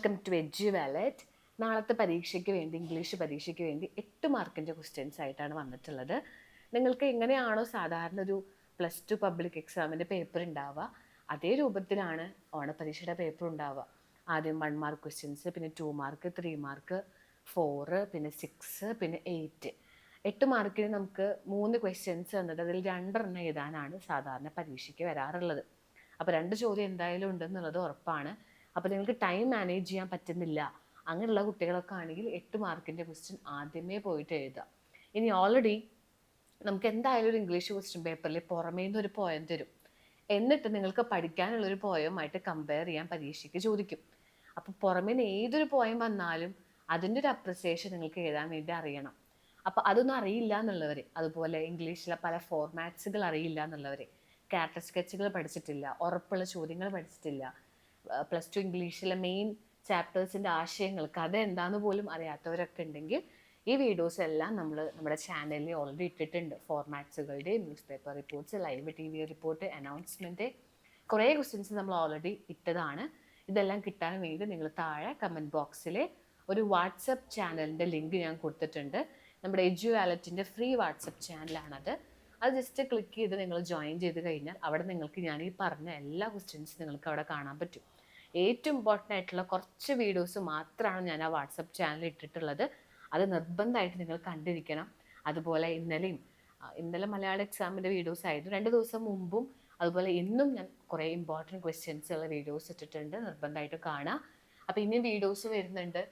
Welcome to edge wallet നാളത്തെ പരീക്ഷയ്ക്ക് വേണ്ടി ഇംഗ്ലീഷ് പരീക്ഷയ്ക്ക് വേണ്ടി എട്ട് മാർക്കിന്റെ ക്വസ്റ്റ്യൻസ് ആയിട്ടാണ് വന്നിട്ടുള്ളത്. നിങ്ങൾക്ക് എങ്ങനെയാണോ സാധാരണ ഒരു പ്ലസ് ടു പബ്ലിക് എക്സാമിന്റെ പേപ്പർ ഉണ്ടാവുക അതേ രൂപത്തിലാണ് ഓണപരീക്ഷയുടെ പേപ്പർ ഉണ്ടാവുക. ആദ്യം വൺ മാർക്ക് ക്വസ്റ്റ്യൻസ് പിന്നെ two mark three mark four പിന്നെ സിക്സ് പിന്നെ എയ്റ്റ് എട്ട് മാർക്കിന് നമുക്ക് മൂന്ന് ക്വസ്റ്റ്യൻസ് തന്നിട്ട് അതിൽ രണ്ടെണ്ണം എഴുതാനാണ് സാധാരണ പരീക്ഷയ്ക്ക് വരാറുള്ളത്. അപ്പോൾ രണ്ട് ചോദ്യം എന്തായാലും ഉണ്ടെന്നുള്ളത് ഉറപ്പാണ്. അപ്പോൾ നിങ്ങൾക്ക് ടൈം മാനേജ് ചെയ്യാൻ പറ്റുന്നില്ല. അങ്ങനെയുള്ള കുട്ടികളൊക്കെ ആണെങ്കിൽ എട്ട് മാർക്കിന്റെ ക്വസ്റ്റ്യൻ ആദ്യമേ പോയിട്ട് എഴുതുക. ഇനി ഓൾറെഡി നമുക്ക് എന്തായാലും ഒരു ഇംഗ്ലീഷ് ക്വസ്റ്റ്യൻ പേപ്പറിൽ പുറമേ നിന്ന് ഒരു പോയം തരും. എന്നിട്ട് നിങ്ങൾക്ക് പഠിക്കാനുള്ളൊരു പോയമായിട്ട് കമ്പയർ ചെയ്യാൻ പരീക്ഷയ്ക്ക് ചോദിക്കും. അപ്പോൾ പുറമേ നിന്ന് ഏതൊരു പോയം വന്നാലും അതിന്റെ ഒരു അപ്രിസിയേഷൻ നിങ്ങൾക്ക് എഴുതാൻ വേണ്ടി അറിയണം. അപ്പോൾ അതൊന്നും അറിയില്ല എന്നുള്ളവർ അതുപോലെ ഇംഗ്ലീഷിലെ പല ഫോർമാറ്റ്സുകൾ അറിയില്ല എന്നുള്ളവർ ക്യാരക്ടർ സ്കെച്ചുകൾ പഠിച്ചിട്ടില്ല ഉറപ്പുള്ള ചോദ്യങ്ങൾ പഠിച്ചിട്ടില്ല പ്ലസ് ടു ഇംഗ്ലീഷിലെ മെയിൻ ചാപ്റ്റേഴ്സിന്റെ ആശയങ്ങൾ കഥ എന്താന്ന് പോലും അറിയാത്തവരൊക്കെ ഉണ്ടെങ്കിൽ ഈ വീഡിയോസ് എല്ലാം നമ്മൾ നമ്മുടെ ചാനലിൽ ഓൾറെഡി ഇട്ടിട്ടുണ്ട്. ഫോർമാറ്റ്സുകളുടെ newspaper reports live T V report announcement കുറേ ക്വസ്റ്റ്യൻസ് നമ്മൾ ഓൾറെഡി ഇട്ടതാണ്. ഇതെല്ലാം കിട്ടാൻ വേണ്ടി നിങ്ങൾ താഴെ കമന്റ് ബോക്സിൽ ഒരു വാട്സപ്പ് ചാനലിന്റെ ലിങ്ക് ഞാൻ കൊടുത്തിട്ടുണ്ട്. നമ്മുടെ എജു വാലറ്റിന്റെ ഫ്രീ വാട്സപ്പ് ചാനലാണത് അത് ജസ്റ്റ് ക്ലിക്ക് ചെയ്ത് നിങ്ങൾ ജോയിൻ ചെയ്ത് കഴിഞ്ഞാൽ അവിടെ നിങ്ങൾക്ക് ഞാൻ ഈ പറഞ്ഞ എല്ലാ ക്വസ്റ്റ്യൻസും നിങ്ങൾക്ക് അവിടെ കാണാൻ പറ്റും. ഏറ്റവും ഇമ്പോർട്ടന്റ് ആയിട്ടുള്ള കുറച്ച് വീഡിയോസ് മാത്രമാണ് ഞാൻ ആ വാട്സപ്പ് ചാനൽ ഇട്ടിട്ടുള്ളത്. അത് നിർബന്ധമായിട്ട് നിങ്ങൾ കണ്ടിരിക്കണം. അതുപോലെ ഇന്നലെയും ഇന്നലെ മലയാളം എക്സാമിന്റെ വീഡിയോസ് ആയിരുന്നു. രണ്ട് ദിവസം മുമ്പും അതുപോലെ ഇന്നും ഞാൻ കുറേ ഇമ്പോർട്ടന്റ് ക്വസ്റ്റ്യൻസ് ഉള്ള വീഡിയോസ് ഇട്ടിട്ടുണ്ട്. നിർബന്ധമായിട്ട് കാണാം. അപ്പോൾ ഇനിയും വീഡിയോസ് വരുന്നുണ്ട്.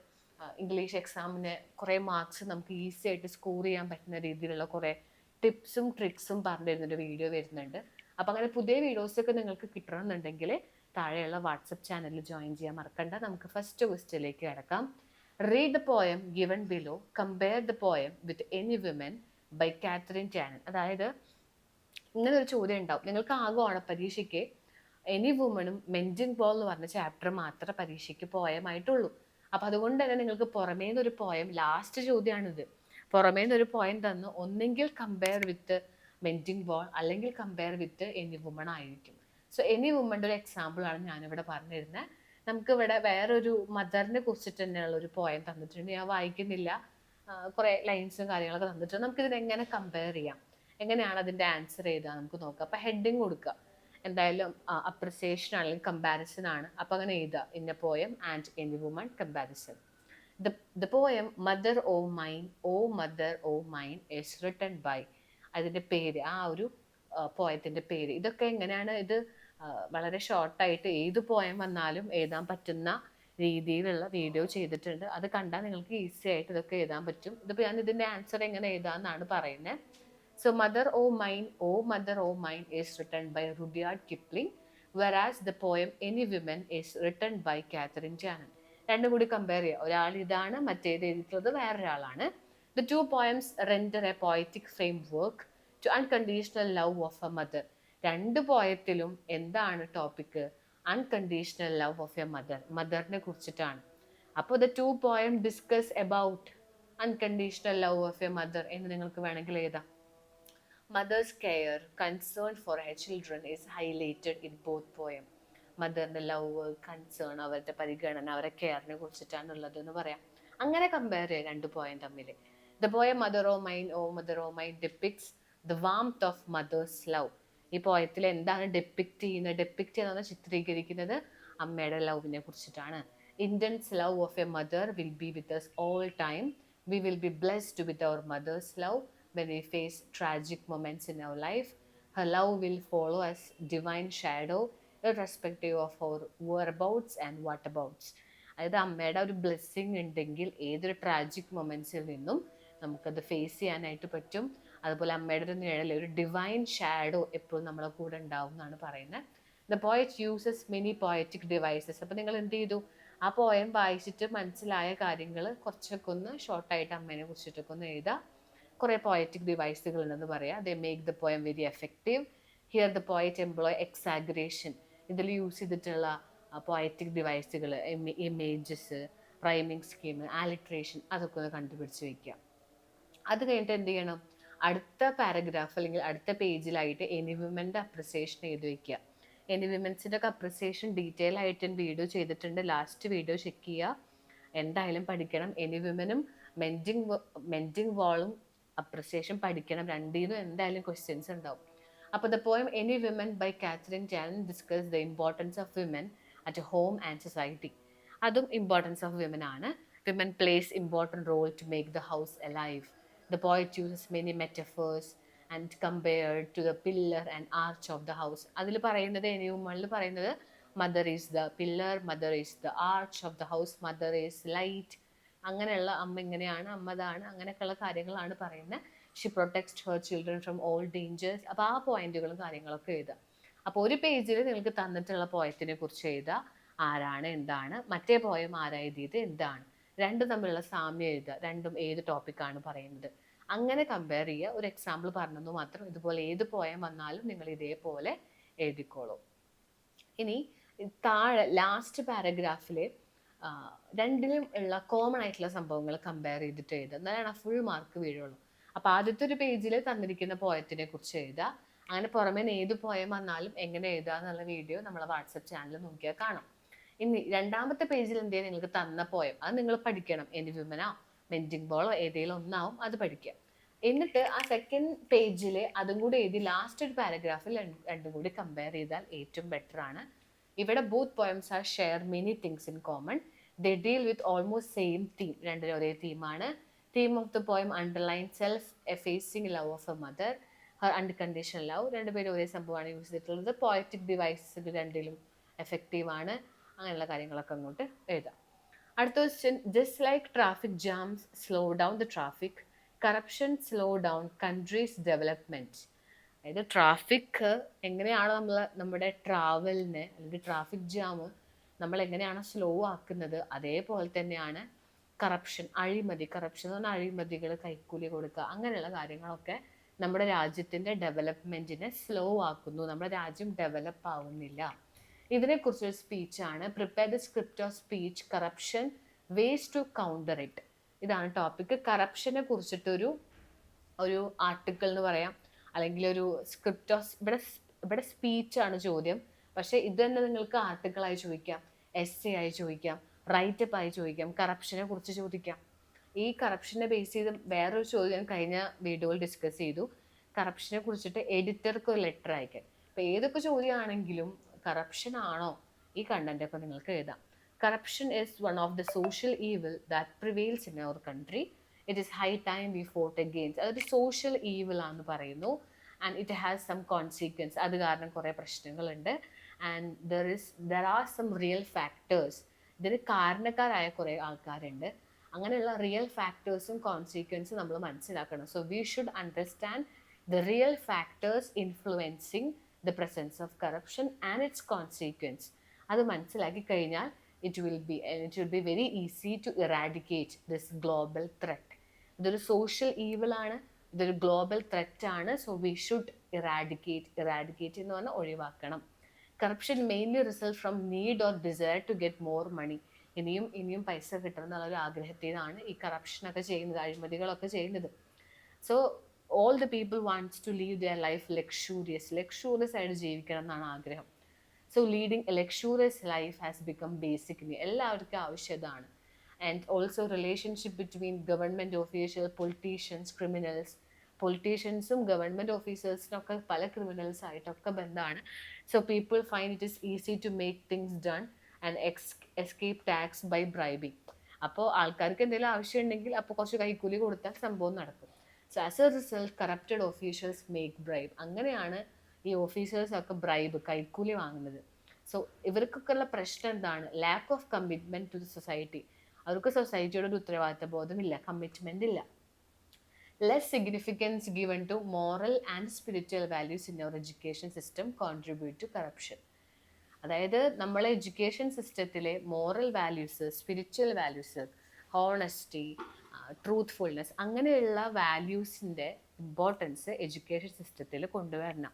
ഇംഗ്ലീഷ് എക്സാമിന് കുറേ മാർക്സ് നമുക്ക് ഈസി ആയിട്ട് സ്കോർ ചെയ്യാൻ പറ്റുന്ന രീതിയിലുള്ള കുറേ ടിപ്സും ട്രിക്സും പറഞ്ഞു തരുന്നൊരു വീഡിയോ വരുന്നുണ്ട്. അപ്പോൾ അങ്ങനെ പുതിയ വീഡിയോസൊക്കെ നിങ്ങൾക്ക് കിട്ടണമെന്നുണ്ടെങ്കിൽ താഴെയുള്ള വാട്സപ്പ് ചാനലിൽ ജോയിൻ ചെയ്യാൻ മറക്കണ്ട. നമുക്ക് ഫസ്റ്റ് ക്വസ്റ്റിലേക്ക് കിടക്കാം. Read the poem given below compare the poem with any women by Katharine Tynan അതായത് ഇങ്ങനെ ഒരു ചോദ്യം ഉണ്ടാവും. നിങ്ങൾക്ക് ആകെ പരീക്ഷയ്ക്ക് എനി വുമണും മെൻജിൻ ബോൾ എന്ന് പറഞ്ഞ ചാപ്റ്റർ മാത്രമേ പരീക്ഷയ്ക്ക് പോയമായിട്ടുള്ളൂ അപ്പം അതുകൊണ്ട് തന്നെ നിങ്ങൾക്ക് പുറമേ നിന്നൊരു പോയം ലാസ്റ്റ് ചോദ്യമാണിത്. പുറമേ നിന്ന് ഒരു പോയിന്റ് തന്നു. ഒന്നെങ്കിൽ കമ്പയർ വിത്ത് മെന്റിങ് ബോൾ അല്ലെങ്കിൽ കമ്പയർ വിത്ത് എനി വുമൺ ആയിരിക്കും. സോ എനി വുമന്റെ ഒരു എക്സാമ്പിളാണ് ഞാനിവിടെ പറഞ്ഞിരുന്നത് നമുക്ക് ഇവിടെ വേറൊരു മദറിനെ കുറിച്ചിട്ട് തന്നെയുള്ള ഒരു പോയം തന്നിട്ടുണ്ട്. ഞാൻ വായിക്കുന്നില്ല. കുറേ ലൈൻസും കാര്യങ്ങളൊക്കെ തന്നിട്ടുണ്ട്. നമുക്കിതിനെ എങ്ങനെ കമ്പയർ ചെയ്യാം? എങ്ങനെയാണ് അതിന്റെ ആൻസർ ചെയ്താൽ നമുക്ക് നോക്കാം. അപ്പോൾ ഹെഡിങ് കൊടുക്കുക. എന്തായാലും അപ്രിസിയേഷൻ അല്ലെങ്കിൽ കമ്പാരിസൺ ആണ്. അപ്പം അങ്ങനെ എഴുതുക. ഇന്ന poem and any woman comparison the the poem Mother O Mine, O Mother O Mine is written by അതിന്റെ പേര് ആ ഒരു പോയത്തിന്റെ പേര്. ഇതൊക്കെ എങ്ങനെയാണ് ഇത് വളരെ ഷോർട്ടായിട്ട് ഏത് പോയം വന്നാലും എഴുതാൻ പറ്റുന്ന രീതിയിലുള്ള വീഡിയോ ചെയ്തിട്ടുണ്ട്. അത് കണ്ടാൽ നിങ്ങൾക്ക് ഈസി ആയിട്ട് ഇതൊക്കെ എഴുതാൻ പറ്റും. ഇതിപ്പോൾ ഞാൻ ഇതിന്റെ ആൻസർ എങ്ങനെ എഴുതാമെന്നാണ് പറയുന്നത് so mother o mine o mother o mine is written by Rudyard Kipling whereas the poem any women is written by Katharine Tynan രണ്ടും കൂടി കമ്പയർ ചെയ്യുക ഒരാൾ ഇതാണ് മറ്റേത് എഴുതിയിട്ടുള്ളത് വേറൊരാളാണ്. The two poems render a poetic framework to unconditional love of a mother രണ്ട് പോയത്തിലും എന്താണ് topic unconditional love of a mother മദറിനെ കുറിച്ചിട്ടാണ്. അപ്പോൾ the two poem discuss about unconditional love of a mother എന്ന് നിങ്ങൾക്ക് വേണമെങ്കിൽ എഴുതാം. Mother's care concern for her children is highlighted in both poem മദറിന്റെ love concern അവരുടെ പരിഗണന അവരുടെ കെയറിനെ കുറിച്ചിട്ടാണ് ഉള്ളത് എന്ന് പറയാം. അങ്ങനെ കമ്പയർ ചെയ്യാം രണ്ട് പോയിന്റ് തമ്മിൽ the poem mother o mine o mother o mine depicts the warmth of mother's love ഈ പോയത്തിൽ എന്താണ് ഡെപ്പിക്റ്റ് ചെയ്യുന്നത്? ഡെപ്പിക്റ്റ് ചെയ്യുന്നത് ചിത്രീകരിക്കുന്നത് അമ്മയുടെ ലവിനെ കുറിച്ചിട്ടാണ്. Indians love of a mother will be with us all time we will be blessed with our mother's love when we face tragic moments in our life our love will follow will divine us divine of our of our whereabouts and whatabouts. അതായത് അമ്മയുടെ ഒരു blessing ഉണ്ടെങ്കിൽ ഏതൊരു tragic മൊമെന്റ്സിൽ നിന്നും നമുക്കത് face ചെയ്യാനായിട്ട് പറ്റും. അതുപോലെ അമ്മയുടെ ഒരു നിഴൽ ഒരു ഡിവൈൻ ഷാഡോ എപ്പോഴും നമ്മളെ കൂടെ ഉണ്ടാവും എന്നാണ് പറയുന്നത്. The poet uses many poetic devices അപ്പോൾ നിങ്ങൾ എന്ത് ചെയ്തു? ആ പോയം വായിച്ചിട്ട് മനസ്സിലായ കാര്യങ്ങൾ കുറച്ചൊക്കെ ഒന്ന് ഷോർട്ടായിട്ട് അമ്മേനെ കുറിച്ചിട്ടൊക്കെ ഒന്ന് എഴുതാം. കുറേ പോയറ്റിക് ഡിവൈസുകൾ ഉണ്ടെന്ന് പറയാം. They make the poem very effective here the poet employ exaggeration ഇതിൽ യൂസ് ചെയ്തിട്ടുള്ള പോയറ്റിക് ഡിവൈസുകൾ ഇമേജസ് റൈമിംഗ് സ്കീം ആലിട്രേഷൻ അതൊക്കെ ഒന്ന് കണ്ടുപിടിച്ച് വെക്കുക അത് കഴിഞ്ഞിട്ട് എന്ത് ചെയ്യണം? അടുത്ത പാരഗ്രാഫ് അല്ലെങ്കിൽ അടുത്ത പേജിലായിട്ട് എനിവിമെന്റ് അപ്രിസിയേഷൻ എഴുതി വയ്ക്കുക എനി വിമൻസിന്റെ ഒക്കെ അപ്രിസിയേഷൻ ഡീറ്റെയിൽ ആയിട്ട് ഞാൻ വീഡിയോ ചെയ്തിട്ടുണ്ട്. ലാസ്റ്റ് വീഡിയോ ചെക്ക് ചെയ്യുക എന്തായാലും പഠിക്കണം. എനി വിമനും മെന്റിങ് മെന്റിങ് വാളും അപ്രിസിയേഷൻ പഠിക്കണം. രണ്ടിനും എന്തായാലും ക്വസ്റ്റ്യൻസ് ഉണ്ടാവും. അപ്പോൾ the poem any women by Katharine Tynan discuss the importance of women at home and society അതും ഇമ്പോർട്ടൻസ് ഓഫ് വിമൻ ആണ്. Women plays important role to make the house a life the poet uses many metaphors and compared to the pillar and arch of the house അതിൽ പറയുന്നത് any വുമണിൽ പറയുന്നത് mother is the pillar mother is the arch of the house mother is light അങ്ങനെയുള്ള അമ്മ ഇങ്ങനെയാണ് അമ്മ അതാണ് അങ്ങനെയൊക്കെയുള്ള കാര്യങ്ങളാണ് പറയുന്നത്. She protect her children from all dangers അപ്പോൾ ആ പോയിന്റുകളും കാര്യങ്ങളൊക്കെ എഴുതാം അപ്പോൾ ഒരു പേജിൽ നിങ്ങൾക്ക് തന്നിട്ടുള്ള പോയത്തിനെ കുറിച്ച് എഴുതുക. ആരാണ് എന്താണ് മറ്റേ പോയം ആരാ എന്താണ്. രണ്ടും തമ്മിലുള്ള സാമ്യം എഴുതുക. രണ്ടും ഏത് ടോപ്പിക്കാണ് പറയുന്നത്. അങ്ങനെ കമ്പയർ ചെയ്യുക. ഒരു എക്സാമ്പിൾ പറഞ്ഞെന്ന് മാത്രം ഇതുപോലെ ഏത് പോയം വന്നാലും നിങ്ങൾ ഇതേപോലെ എഴുതിക്കോളൂ. ഇനി താഴെ ലാസ്റ്റ് പാരഗ്രാഫിൽ രണ്ടിലും ഉള്ള കോമൺ ആയിട്ടുള്ള സംഭവങ്ങൾ കമ്പയർ ചെയ്തിട്ട് എഴുതുക. എന്നാലാണ് ആ ഫുൾ മാർക്ക് വീഴുള്ളൂ. അപ്പോൾ ആദ്യത്തെ ഒരു പേജിൽ തന്നിരിക്കുന്ന പോയത്തിനെ കുറിച്ച് എഴുതുക. അങ്ങനെ പുറമേ ഏത് പോയം വന്നാലും എങ്ങനെ എഴുതുക എന്നുള്ള വീഡിയോ നമ്മളെ വാട്സപ്പ് ചാനൽ നോക്കിയാൽ കാണാം. ഇനി രണ്ടാമത്തെ പേജിൽ എന്ത് ചെയ്യാൻ നിങ്ങൾക്ക് തന്ന പോയം അത് നിങ്ങൾ പഠിക്കണം. എനി വിമനോ മെന്റിംഗ് ബോളോ ഏതെങ്കിലും ഒന്നാവും അത് പഠിക്കുക. എന്നിട്ട് ആ സെക്കൻഡ് പേജിൽ അതും കൂടി എഴുതി ലാസ്റ്റ് ഒരു പാരഗ്രാഫിൽ രണ്ടും കൂടി കമ്പയർ ചെയ്താൽ ഏറ്റവും ബെറ്റർ ആണ്. ഇവിടെ both poems are share many things in common they deal with almost same theme രണ്ടിനും ഒരേ തീമാണ് theme of the poem underline self effacing love of a mother her unconditional love രണ്ടുപേരും ഒരേ സംഭവമാണ് യൂസ് ചെയ്തിട്ടുള്ളത്. പോയറ്റിക് ഡിവൈസസ് രണ്ടിലും effective ആണ്. അങ്ങനെയുള്ള കാര്യങ്ങളൊക്കെ അങ്ങോട്ട് എഴുതാം. അടുത്ത question just like traffic jams slow down the traffic corruption slow down countries development അതായത് ട്രാഫിക് എങ്ങനെയാണ് നമ്മൾ നമ്മുടെ ട്രാവലിനെ അല്ലെങ്കിൽ ട്രാഫിക് ജാം നമ്മൾ എങ്ങനെയാണ് സ്ലോ ആക്കുന്നത് അതേപോലെ തന്നെയാണ് കറപ്ഷൻ അഴിമതി കറപ്ഷൻ എന്ന് പറഞ്ഞാൽ അഴിമതികൾ കൈക്കൂലി കൊടുക്കുക അങ്ങനെയുള്ള കാര്യങ്ങളൊക്കെ നമ്മുടെ രാജ്യത്തിന്റെ ഡെവലപ്മെന്റിനെ സ്ലോ ആക്കുന്നു. നമ്മുടെ രാജ്യം ഡെവലപ്പ് ആവുന്നില്ല. ഇതിനെക്കുറിച്ചൊരു സ്പീച്ചാണ് prepare the script of speech corruption ways to counter it ഇതാണ് ടോപ്പിക് കറപ്ഷനെ കുറിച്ചിട്ടൊരു ഒരു ആർട്ടിക്കിൾ എന്ന് പറയാം. അല്ലെങ്കിൽ ഒരു സ്ക്രിപ്റ്റ് ഓഫ് ഇവിടെ ഇവിടെ സ്പീച്ചാണ് ചോദ്യം. പക്ഷേ ഇത് തന്നെ നിങ്ങൾക്ക് ആർട്ടിക്കിളായി ചോദിക്കാം. എസ് എ ആയി ചോദിക്കാം. റൈറ്റപ്പ് ആയി ചോദിക്കാം. കറപ്ഷനെ കുറിച്ച് ചോദിക്കാം. ഈ കറപ്ഷനെ ബേസ് ചെയ്ത് വേറൊരു ചോദ്യം കഴിഞ്ഞ വീഡിയോയിൽ ഡിസ്കസ് ചെയ്തു. കറപ്ഷനെ കുറിച്ചിട്ട് എഡിറ്റർക്ക് ഒരു ലെറ്റർ അയക്കാൻ അപ്പോൾ ഏതൊക്കെ ചോദ്യമാണെങ്കിലും കറപ്ഷൻ ആണോ ഈ കണ്ടന്റ് ഒക്കെ നിങ്ങൾക്ക് എഴുതാം. Corruption is one of the social evil that prevails in our country it is high time we fought against അതൊരു സോഷ്യൽ ഈവിൽ ആണെന്ന് പറയുന്നു. And it has some consequence അത് കാരണം കുറേ പ്രശ്നങ്ങളുണ്ട്. And there is there are some real factors ഇതിന് കാരണക്കാരായ കുറേ ആൾക്കാരുണ്ട്. അങ്ങനെയുള്ള റിയൽ ഫാക്ടേഴ്സും കോൺസിക്വൻസും നമ്മൾ മനസ്സിലാക്കണം. So we should understand the real factors influencing the presence of corruption and its consequence അത് മനസ്സിലാക്കി കഴിഞ്ഞാൽ it will be it will be very easy to eradicate this global threat ഇതൊരു സോഷ്യൽ ഈവിളാണ് ഇതൊരു ഗ്ലോബൽ ത്രെറ്റ് ആണ്. So we should eradicate eradicate എന്ന് പറഞ്ഞാൽ ഒഴിവാക്കണം. Corruption mainly result from need or desire to get more money ഇനിയും ഇനിയും പൈസ കിട്ടണം എന്നുള്ള ഒരു ആഗ്രഹത്തിനാണ് ഈ കറപ്ഷനൊക്കെ ചെയ്യുന്നത് അഴിമതികളൊക്കെ ചെയ്യുന്നത്. So all the people wants to live their life luxurious luxurious ആയിട്ട് ജീവിക്കണം എന്നാണ് ആഗ്രഹം. So leading a luxurious life has become basically എല്ലാവർക്കും ആവശ്യതാണ്. And also relationship between government official politicians criminals പൊളിറ്റീഷ്യൻസും government ഓഫീസേഴ്സിനൊക്കെ പല ക്രിമിനൽസ് ആയിട്ടൊക്കെ ബന്ധമാണ് so people find it is easy to make things done and ex escape tax by bribing അപ്പോൾ ആൾക്കാർക്ക് എന്തെങ്കിലും ആവശ്യമുണ്ടെങ്കിൽ അപ്പോൾ കുറച്ച് കൈക്കൂലി കൊടുത്താൽ സംഭവം നടക്കും. So as a result corrupted officials make bribe അങ്ങനെയാണ് ഈ ഓഫീസേഴ്സൊക്കെ ബ്രൈബ് കൈക്കൂലി വാങ്ങുന്നത്. സോ ഇവർക്കൊക്കെ ഉള്ള പ്രശ്നം എന്താണ്? Lack of commitment to the society അവർക്ക് സൊസൈറ്റിയുടെ ഒരു ഉത്തരവാദിത്ത ബോധമില്ല കമ്മിറ്റ്മെന്റ് ഇല്ല. Less significance given to moral and spiritual values in our education system contribute to corruption അതായത് നമ്മളെ എഡ്യൂക്കേഷൻ സിസ്റ്റത്തിലെ moral values spiritual values honesty truthfulness അങ്ങനെയുള്ള വാല്യൂസിന്റെ ഇമ്പോർട്ടൻസ് എഡ്യൂക്കേഷൻ സിസ്റ്റത്തിൽ കൊണ്ടുവരണം.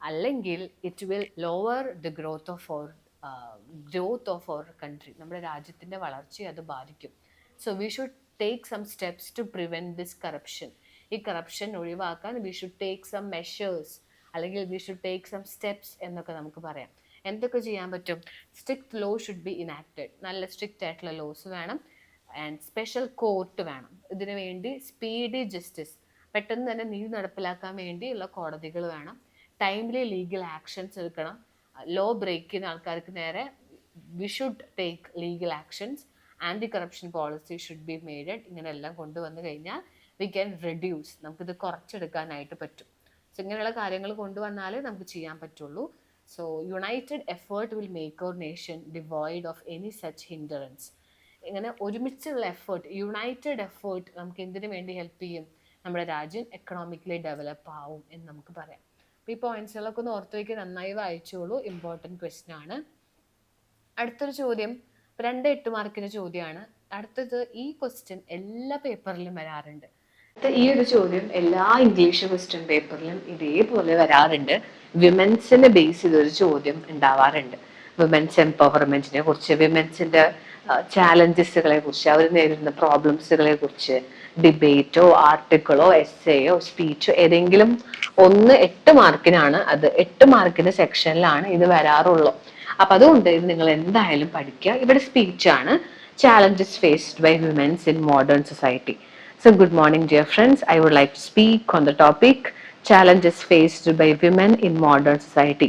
അല്ലെങ്കിൽ it will lower the growth of our growth of our country നമ്മുടെ രാജ്യത്തിന്റെ വളർച്ചയെ അത് ബാധിക്കും. So we should take some steps to prevent this corruption ഈ കറപ്ഷൻ ഒഴിവാക്കാൻ we should take some measures അല്ലെങ്കിൽ we should take some steps എന്നൊക്കെ നമുക്ക് പറയാം. എന്തൊക്കെ ചെയ്യാൻ പറ്റും? Strict law should be enacted നല്ല സ്ട്രിക്റ്റ് ആയിട്ടുള്ള ലോസ് വേണം. ആൻഡ് സ്പെഷ്യൽ കോർട്ട് വേണം. ഇതിനു വേണ്ടി സ്പീഡി ജസ്റ്റിസ് പെട്ടെന്ന് തന്നെ നീതി നടപ്പിലാക്കാൻ വേണ്ടിയുള്ള കോടതികൾ വേണം. ടൈംലി ലീഗൽ ആക്ഷൻസ് എടുക്കണം. ലോ ബ്രേക്ക് ചെയ്യുന്ന ആൾക്കാർക്ക് നേരെ we should take legal actions anti corruption policy should be maded ഇങ്ങനെയെല്ലാം കൊണ്ടുവന്നു കഴിഞ്ഞാൽ വി ക്യാൻ റെഡ്യൂസ് നമുക്കിത് കുറച്ചെടുക്കാനായിട്ട് പറ്റും. സോ ഇങ്ങനെയുള്ള കാര്യങ്ങൾ കൊണ്ടുവന്നാലേ നമുക്ക് ചെയ്യാൻ പറ്റുള്ളൂ. So united effort will make our nation devoid of any such hindrance ഇങ്ങനെ ഒരുമിച്ചുള്ള എഫേർട്ട് യുണൈറ്റഡ് എഫേർട്ട് നമുക്ക് എന്തിനു വേണ്ടി ഹെൽപ്പ് ചെയ്യും? നമ്മുടെ രാജ്യം എക്കണോമിക്കലി ഡെവലപ്പ് ആവും എന്ന് നമുക്ക് പറയാം. അപ്പോൾ ഈ പോയിന്റ്സുകളൊക്കെ ഒന്ന് ഓർത്ത് വയ്ക്കുക നന്നായി വായിച്ചോളൂ. ഇമ്പോർട്ടന്റ് ക്വസ്റ്റ്യൻ ആണ്. അടുത്തൊരു ചോദ്യം രണ്ട് എട്ട് മാർക്കിന്റെ ചോദ്യമാണ്. അടുത്തത് ഈ ക്വസ്റ്റ്യൻ എല്ലാ പേപ്പറിലും വരാറുണ്ട്. ഈ ഒരു ചോദ്യം എല്ലാ ഇംഗ്ലീഷ് ക്വസ്റ്റ്യൻ പേപ്പറിലും ഇതേപോലെ വരാറുണ്ട്. വിമൻസിനെ ബേസ് ചെയ്തൊരു ചോദ്യം ഉണ്ടാവാറുണ്ട്. വിമൻസ് എംപവർമെന്റിനെ കുറിച്ച് വിമൻസിന്റെ ചാലഞ്ചസുകളെ കുറിച്ച് അവർ നേരിടുന്ന പ്രോബ്ലംസുകളെ കുറിച്ച് ഡിബേറ്റോ ആർട്ടിക്കിളോ എസ്സേയോ സ്പീച്ചോ ഏതെങ്കിലും ഒന്ന് എട്ട് മാർക്കിനാണ് അത് എട്ട് മാർക്കിന്റെ സെക്ഷനിലാണ് ഇത് വരാറുള്ളൂ. അപ്പൊ അതുകൊണ്ട് ഇത് നിങ്ങൾ എന്തായാലും പഠിക്കുക ഇവിടെ സ്പീച്ചാണ് challenges faced by womens in modern society so good morning dear friends I would like to speak on the topic challenges faced by women in modern society.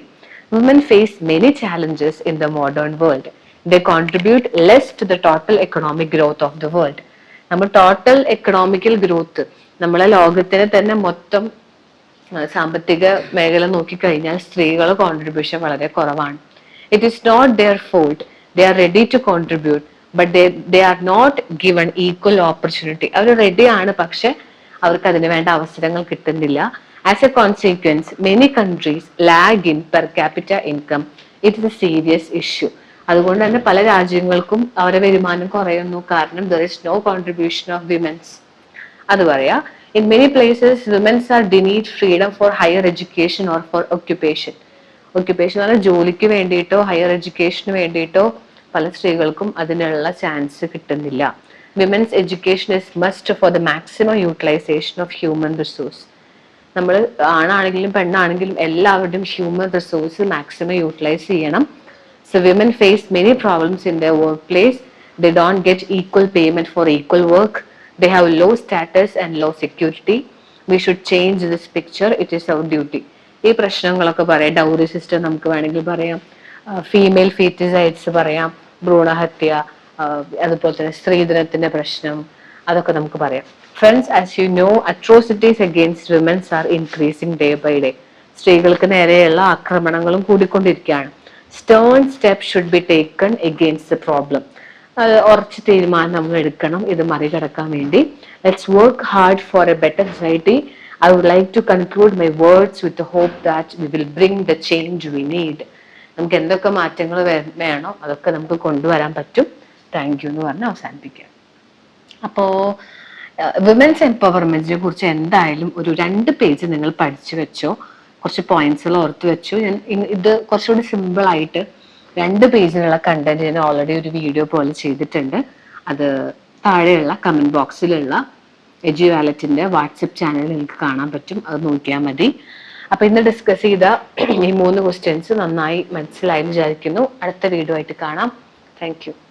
Women face many challenges in the modern world. They contribute less to the total economic growth of the world. നമ്മൾ total economical growth നമ്മളെ ലോകത്തിന് തന്നെ മൊത്തം സാമ്പത്തിക മേഖല നോക്കിക്കഴിഞ്ഞാൽ സ്ത്രീകളുടെ contribution വളരെ കുറവാണ് it is not their fault they are ready to contribute but they are not given equal opportunity അവർ റെഡിയാണ് പക്ഷെ അവർക്ക് അതിന് വേണ്ട അവസരങ്ങൾ കിട്ടുന്നില്ല. As a consequence many countries lag in per capita income it is a serious issue അതുകൊണ്ട് തന്നെ പല രാജ്യങ്ങൾക്കും അവരുടെ വരുമാനം കുറയുന്നു. കാരണം there is no contribution of womens അത് പറയാ in many places womens are denied freedom for higher education or for occupation occupation പറഞ്ഞാൽ ജോലിക്ക് വേണ്ടിയിട്ടോ ഹയർ എഡ്യൂക്കേഷന് വേണ്ടിയിട്ടോ പല സ്ത്രീകൾക്കും അതിനുള്ള ചാൻസ് കിട്ടുന്നില്ല. Womens education is must for the maximum utilization of human resource നമ്മൾ ആണാണെങ്കിലും പെണ്ണാണെങ്കിലും എല്ലാവരുടെയും ഹ്യൂമൻ റിസോഴ്സ് മാക്സിമം യൂട്ടിലൈസ് ചെയ്യണം. So women face many problems in the work place they don't get equal payment for equal work they have low status and low security we should change this picture it is our duty ഈ പ്രശ്നങ്ങളൊക്കെ പറയാം. Dowry system നമുക്ക് വേണമെങ്കിൽ പറയാം. Female ഫീറ്റിസൈഡ്സ് പറയാം. ഭ്രൂണഹത്യ അതുപോലെ തന്നെ സ്ത്രീധനത്തിന്റെ പ്രശ്നം അതൊക്കെ നമുക്ക് പറയാം. Friends as you know atrocities against womens are increasing day by day സ്ത്രീകൾക്ക് നേരെയുള്ള ആക്രമണങ്ങളും കൂടിക്കൊണ്ടിരിക്കുകയാണ്. Stern step should be taken against the problem ഉറച്ച് തീരുമാനം നമ്മൾ എടുക്കണം. ഇത് മറികടക്കാൻ വേണ്ടി. Let's work hard for a better society I would like to conclude my words with hope that we will bring the change we need നമുക്ക് എന്തൊക്കെ മാറ്റങ്ങൾ വേണോ അതൊക്കെ നമുക്ക് കൊണ്ടുവരാൻ പറ്റും. താങ്ക് യു എന്ന് പറഞ്ഞ് അവസാനിപ്പിക്കാം. അപ്പോ വിമൻസ് എംപവർമെന്റിനെ കുറിച്ച് എന്തായാലും ഒരു രണ്ട് പേജ് നിങ്ങൾ പഠിച്ചു വെച്ചോ കുറച്ച് പോയിന്റ്സുകൾ ഓർത്ത് വെച്ചു. ഞാൻ ഇത് കുറച്ചുകൂടി സിമ്പിൾ ആയിട്ട് രണ്ട് പേജിലുള്ള കണ്ടന്റ് ഞാൻ ഓൾറെഡി ഒരു വീഡിയോ പോലെ ചെയ്തിട്ടുണ്ട്. അത് താഴെയുള്ള കമന്റ് ബോക്സിലുള്ള എജി വാലറ്റിന്റെ വാട്സപ്പ് ചാനൽ നിങ്ങൾക്ക് കാണാൻ പറ്റും. അത് നോക്കിയാൽ മതി. അപ്പൊ ഇന്ന് ഡിസ്കസ് ചെയ്ത ഈ മൂന്ന് ക്വസ്റ്റ്യൻസ് നന്നായി മനസ്സിലായി വിചാരിക്കുന്നു. അടുത്ത വീഡിയോ ആയിട്ട് കാണാം. താങ്ക്